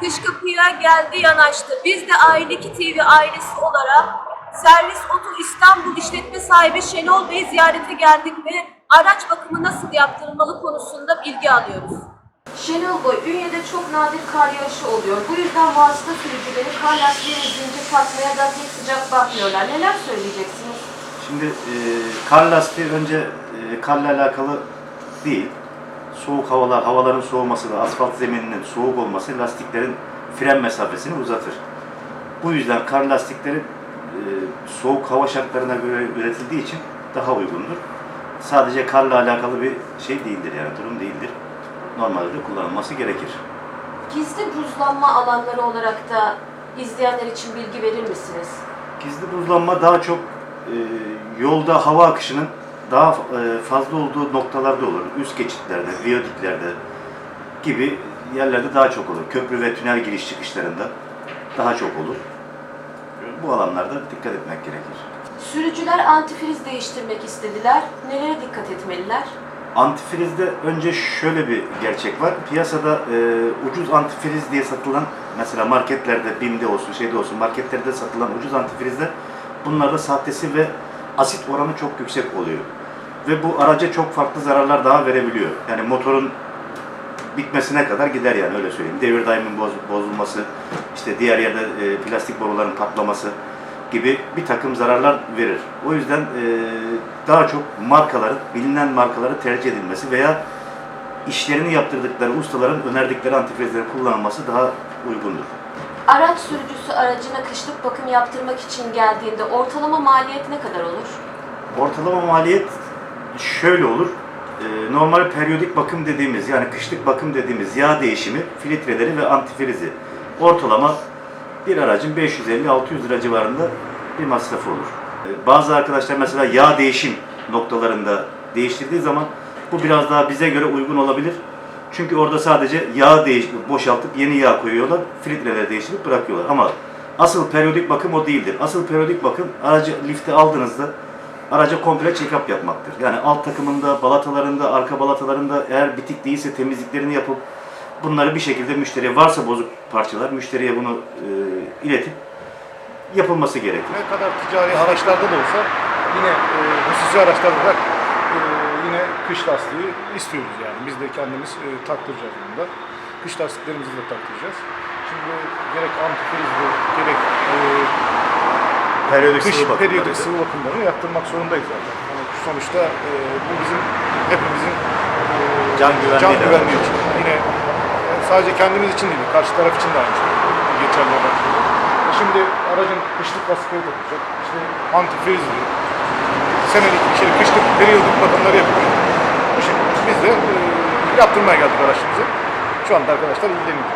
Kış kapıya geldi yanaştı. Biz de Aile 2 TV ailesi olarak Servis Oto İstanbul işletme sahibi Şenol Bey'i ziyarete geldik ve araç bakımı nasıl yaptırılmalı konusunda bilgi alıyoruz. Şenol Boy, Ünye'de çok nadir kar yağışı oluyor. Bu yüzden vasıta sürücüleri kar lastiğine zincir takmaya da pek sıcak bakmıyorlar. Neler söyleyeceksiniz? Şimdi e, kar lastiği önce e, karla alakalı değil. Soğuk havalar, havaların soğuması ve asfalt zemininin soğuk olması lastiklerin fren mesafesini uzatır. Bu yüzden kar lastikleri e, soğuk hava şartlarına göre üretildiği için daha uygundur. Sadece karla alakalı bir şey değildir yani durum değildir. Normalde de kullanılması gerekir. Gizli buzlanma alanları olarak da izleyenler için bilgi verir misiniz? Gizli buzlanma daha çok e, yolda hava akışının daha e, fazla olduğu noktalarda olur. Üst geçitlerde, viyadüklerde gibi yerlerde daha çok olur. Köprü ve tünel giriş çıkışlarında daha çok olur. Bu alanlarda dikkat etmek gerekir. Sürücüler antifriz değiştirmek istediler. Nelere dikkat etmeliler? Antifrizde önce şöyle bir gerçek var. Piyasada e, ucuz antifriz diye satılan mesela marketlerde, BİM'de olsun, şeyde olsun marketlerde satılan ucuz antifrizler bunlarda sahtesi ve asit oranı çok yüksek oluyor. Ve bu araca çok farklı zararlar daha verebiliyor. Yani motorun bitmesine kadar gider yani öyle söyleyeyim. Devir daimin boz- bozulması, işte diğer yerde e, plastik boruların patlaması gibi bir takım zararlar verir. O yüzden e, daha çok markaların, bilinen markaları tercih edilmesi veya işlerini yaptırdıkları ustaların önerdikleri antifrizleri kullanılması daha uygundur. Araç sürücüsü aracına kışlık bakım yaptırmak için geldiğinde ortalama maliyet ne kadar olur? Ortalama maliyet şöyle olur. Ee, normal periyodik bakım dediğimiz yani kışlık bakım dediğimiz yağ değişimi, filtreleri ve antifrizi ortalama bir aracın 550-600 lira civarında bir masrafı olur. Ee, bazı arkadaşlar mesela yağ değişim noktalarında değiştirdiği zaman bu biraz daha bize göre uygun olabilir. Çünkü orada sadece yağ değiş boşaltıp yeni yağ koyuyorlar, filtreleri değiştirip bırakıyorlar. Ama asıl periyodik bakım o değildir. Asıl periyodik bakım aracı lifte aldığınızda araca komple check-up yapmaktır. Yani alt takımında, balatalarında, arka balatalarında eğer bitik değilse temizliklerini yapıp bunları bir şekilde müşteriye varsa bozuk parçalar müşteriye bunu e, iletip yapılması gerekir. Ne kadar ticari araçlarda da olsa yine e, hususi araçlarda da e, yine kış lastiği istiyoruz yani. Biz de kendimiz e, taktıracağız bunu da. Kış lastiklerimizi de taktıracağız. Şimdi gerek antifrizli gerek e, Periyodik kış sıvı bakımları. periyodik sıvı bakımlarını yaptırmak zorundayız zaten. Yani sonuçta e, bu bizim hepimizin e, Can güvenliği can güvenliği için. Yine e, sadece kendimiz için değil, karşı taraf için de aynı şey geçerli olan şey. E, Şimdi aracın kışlık lastikleri takılacak, işte antifrizli, senelik, şey, kışlık periyodik bakımları yapılıyor. Bu şekilde biz de e, yaptırmaya geldik araçımızı. Şu anda arkadaşlar ilgileniyor.